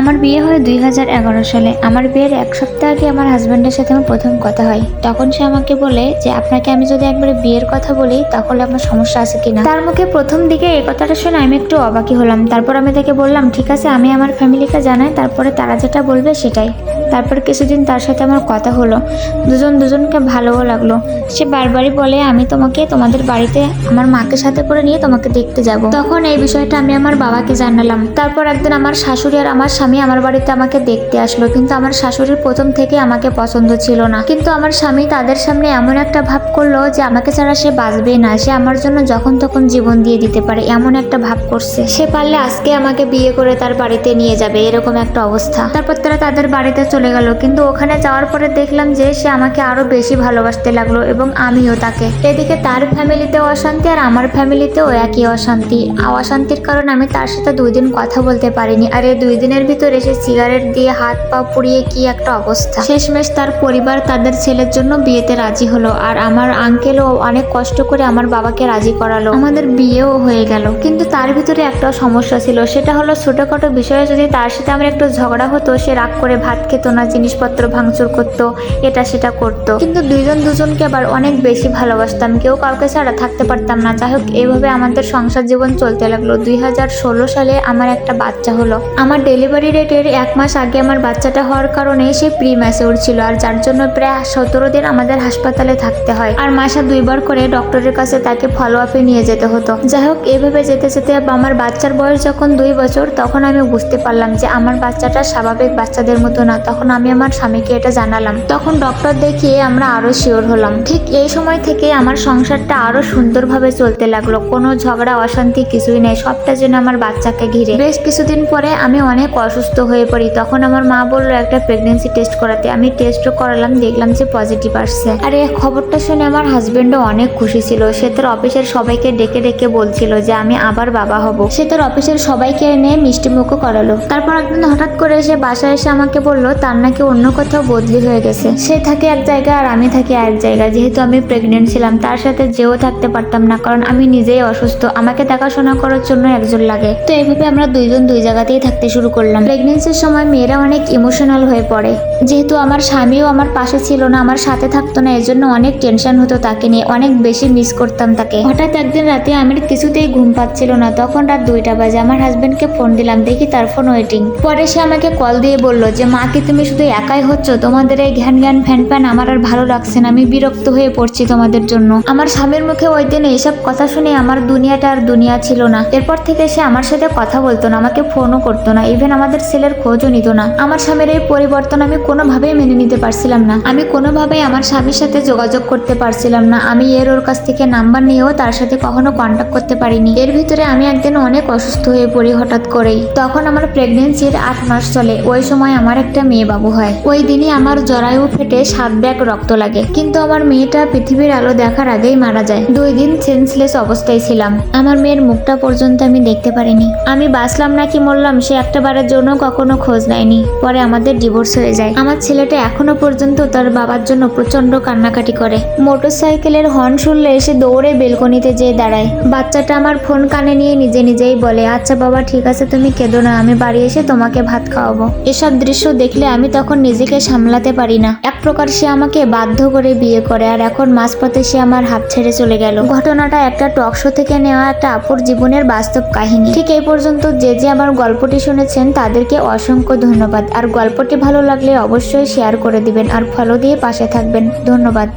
আমার বিয়ে হয় দুই হাজার এগারো সালে। আমার বিয়ের এক সপ্তাহ আগে আমার হাজব্যান্ডের সাথে আমার প্রথম কথা হয়। তখন সে আমাকে বলে যে, আপনাকে আমি যদি একবারে বিয়ের কথা বলি, তাহলে আমার সমস্যা আছে কিনা? তার মুখে প্রথম দিকে এই কথাটা শুনে আমি একটু অবাকি হলাম। তারপর আমি তাকে বললাম, ঠিক আছে, আমি আমার ফ্যামিলিকে জানাই, তারপরে তারা যেটা বলবে সেটাই। তারপর কিছুদিন তার সাথে আমার কথা হলো। দুজন দুজনকে ভালোও লাগল। সে বারবারই বলে, আমি তোমাকে, তোমাদের বাড়িতে আমার মাকে সাথে করে নিয়ে তোমাকে দেখতে যাব। তখন এই বিষয়টা আমি আমার বাবাকে জানালাম। তারপর একদিন আমার শাশুড়ি আর আমার আমার বাড়িতে আমাকে দেখতে আসলো, কিন্তু আমার শাশুড়ির প্রথম থেকে আমাকে পছন্দ ছিল না। কিন্তু আমার স্বামী তাদের সামনে এমন একটা ভাব করল যে আমাকে ছাড়া সে বাঁচবেই না, সে আমার জন্য যখন তখন জীবন দিয়ে দিতে পারে, এমন একটা ভাব করছে। সে পারলে আজকে আমাকে বিয়ে করে তার বাড়িতে নিয়ে যাবে, এরকম একটা অবস্থা। তারপর তারা তাদের বাড়িতে চলে গেল, কিন্তু ওখানে যাওয়ার পরে দেখলাম যে সে আমাকে আরও বেশি ভালোবাসতে লাগল এবং আমিও তাকে। এদিকে তার ফ্যামিলিতেও অশান্তি আর আমার ফ্যামিলিতেও একই অশান্তি। অশান্তির কারণে আমি তার সাথে দুই দিন কথা বলতে পারিনি, আর এই দুই দিনের ভিতরে সে সিগারেট দিয়ে হাত পা পুড়িয়ে কি একটা অবস্থা? শেষমেশ তার পরিবার তাদের ছেলের জন্য বিয়েতে রাজি হলো আর আমার আঙ্কেলও অনেক কষ্ট করে আমার বাবাকে রাজি করালো। আমাদের বিয়েও হয়ে গেল। কিন্তু তার ভিতরে একটা সমস্যা ছিল। সেটা হলো ছোটখাটো বিষয়ে যদি তার সাথে আমার একটু ঝগড়া হতো, সে রাগ করে ভাত খেত না, জিনিসপত্র ভাঙচুর করতো, এটা সেটা করতো। কিন্তু দুইজন দুজনকে আবার অনেক বেশি ভালোবাসতাম। কেউ কাউকে ছাড়া থাকতে পারতাম না। যাই হোক এইভাবে আমাদের সংসার জীবন চলতে লাগল। দুই হাজার ষোলো সালে আমার একটা বাচ্চা হলো। আমার ডেলিভারি ডেটের এক মাস আগে আমার বাচ্চাটা হওয়ার কারণে সে প্রি ম্যাচিওর ছিল, আর যার জন্য প্রায় সতেরো দিন আমাদের হাসপাতালে থাকতে হয়। আর মাসে দুইবার করে ডক্টরের কাছে তাকে ফলো আপে নিয়ে যেতে হতো। যাই হোক, এভাবে যেতে যেতে আমার বাচ্চার বয়স যখন দুই বছর, তখন আমি বুঝতে পারলাম যে আমার বাচ্চাটা স্বাভাবিক বাচ্চাদের মতো না। তখন আমি আমার স্বামীকে এটা জানালাম। তখন ডক্টর দেখিয়ে আমরা আরও শিওর হলাম। ঠিক এই সময় থেকে আমার সংসারটা আরও সুন্দরভাবে চলতে লাগল। কোনো ঝগড়া, অশান্তি কিছুই নেই। সবটা যেন আমার বাচ্চাকে ঘিরে। বেশ কিছুদিন পরে আমি অনেক অসুস্থ হয়ে পড়ি, তখন আমার মা বলল, একটা প্রেগনেন্সি টেস্ট করাতে। আমি টেস্টও করালাম, দেখলাম যে পজিটিভ আসছে। আর এই খবরটা শুনে আমার হাজবেন্ডও অনেক খুশি ছিল। সে তার অফিসের সবাইকে ডেকে ডেকে বলছিল যে, আমি আবার বাবা হব। সে তার অফিসের সবাইকে এনে মিষ্টি মুখও করালো। তারপর একদিন হঠাৎ করে সে বাসায় এসে আমাকে বলল, তার নাকি অন্য কোথাও বদলি হয়ে গেছে। সে থাকে এক জায়গায় আর আমি থাকি এক জায়গায়। যেহেতু আমি প্রেগনেন্ট ছিলাম, তার সাথে যেও থাকতে পারতাম না, কারণ আমি নিজেই অসুস্থ। আমাকে দেখাশোনা করার জন্য একজন লাগে। তো এইভাবে আমরা দুইজন দুই জায়গাতেই থাকতে শুরু করলাম। প্রেগনেন্সির সময় মেয়েরা অনেক ইমোশনাল হয়ে পড়ে। যেহেতু আমার স্বামীও আমার পাশে ছিল না, আমার সাথে থাকতো না এর জন্য অনেক টেনশন হতো তাকে নিয়ে, অনেক বেশি মিস করতাম তাকে। হঠাৎ একদিন রাতে আমার কিছুতেই ঘুম পাচ্ছিল না, তখন রাত দুইটা বাজে, আমার হাজবেন্ডকে ফোন দিলাম, দেখি তার ফোন ওয়েটিং পরে সে আমাকে কল দিয়ে বলল যে, মা কি তুমি শুধু একাই হচ্ছ? তোমাদের এই ঘ্যান ঘ্যান ফ্যান ফ্যান আমার আর ভালো লাগছে না, আমি বিরক্ত হয়ে পড়ছি তোমাদের জন্য। আমার স্বামীর মুখে ওই দিন এইসব কথা শুনে আমার দুনিয়াটা আর দুনিয়া ছিল না। এরপর থেকে সে আমার সাথে কথা বলতো না, আমাকে ফোনও করতো না। ইভেন আমাদের ছেলের খোঁজও নিত না। আমার স্বামীর এই পরিবর্তন আমি কোনোভাবেই মেনে নিতে পারছিলাম না। আমি কোনোভাবেই আমার স্বামীর সাথে যোগাযোগ করতে পারছিলাম না। আমি এর ওর কাছ থেকে নাম্বার নিয়েও তার সাথে কখনো কন্ট্যাক্ট করতে পারিনি। এর ভিতরে আমি একদিন অনেক অসুস্থ হয়ে পড়ি হঠাৎ করেই। তখন আমার প্রেগনেন্সির আট মাস চলে। ওই সময় আমার একটা মেয়ে বাবু হয়। ওই দিনই আমার জরায়ু ফেটে সাত ব্যাগ রক্ত লাগে। কিন্তু আমার মেয়েটা পৃথিবীর আলো দেখার আগেই মারা যায়। দুই দিন সেন্সলেস অবস্থায় ছিলাম। আমার মেয়ের মুখটা পর্যন্ত আমি দেখতে পারিনি। আমি বাঁচলাম নাকি মরলাম সে একটা বারের জন্য কখনো খোঁজ নেয়নি। পরে আমাদের ডিভোর্স হয়ে যায়। আমার ছেলেটা এখনও পর্যন্ত তার বাবার জন্য প্রচণ্ড কান্নাকাটি করে। মোটর মোটরসাইকেলের হর্ন শুনলে এসে দৌড়ে বেলকনিতে যেয়ে দাঁড়ায়। বাচ্চাটা আমার ফোন কানে নিয়ে নিজে নিজেই বলে আচ্ছা বাবা, ঠিক আছে, তুমি কেঁদো না, আমি বাড়ি এসে তোমাকে ভাত খাওয়াবো। এসব দৃশ্য দেখলে আমি তখন নিজেকে সামলাতে পারি না। এক প্রকার সে আমাকে বাধ্য করে বিয়ে করে, আর এখন মাঝপথে সে আমার হাত ছেড়ে চলে গেল। ঘটনাটা একটা টক শো থেকে নেওয়া একটা আপুর জীবনের বাস্তব কাহিনী। ঠিক এই পর্যন্ত যে যে আমার গল্পটি শুনেছেন তাদেরকে অসংখ্য ধন্যবাদ। আর গল্পটি ভালো লাগলে অবশ্যই শেয়ার করে দিবেন। আর ফলো দিয়ে পাশে থাকবেন। ধন্যবাদ।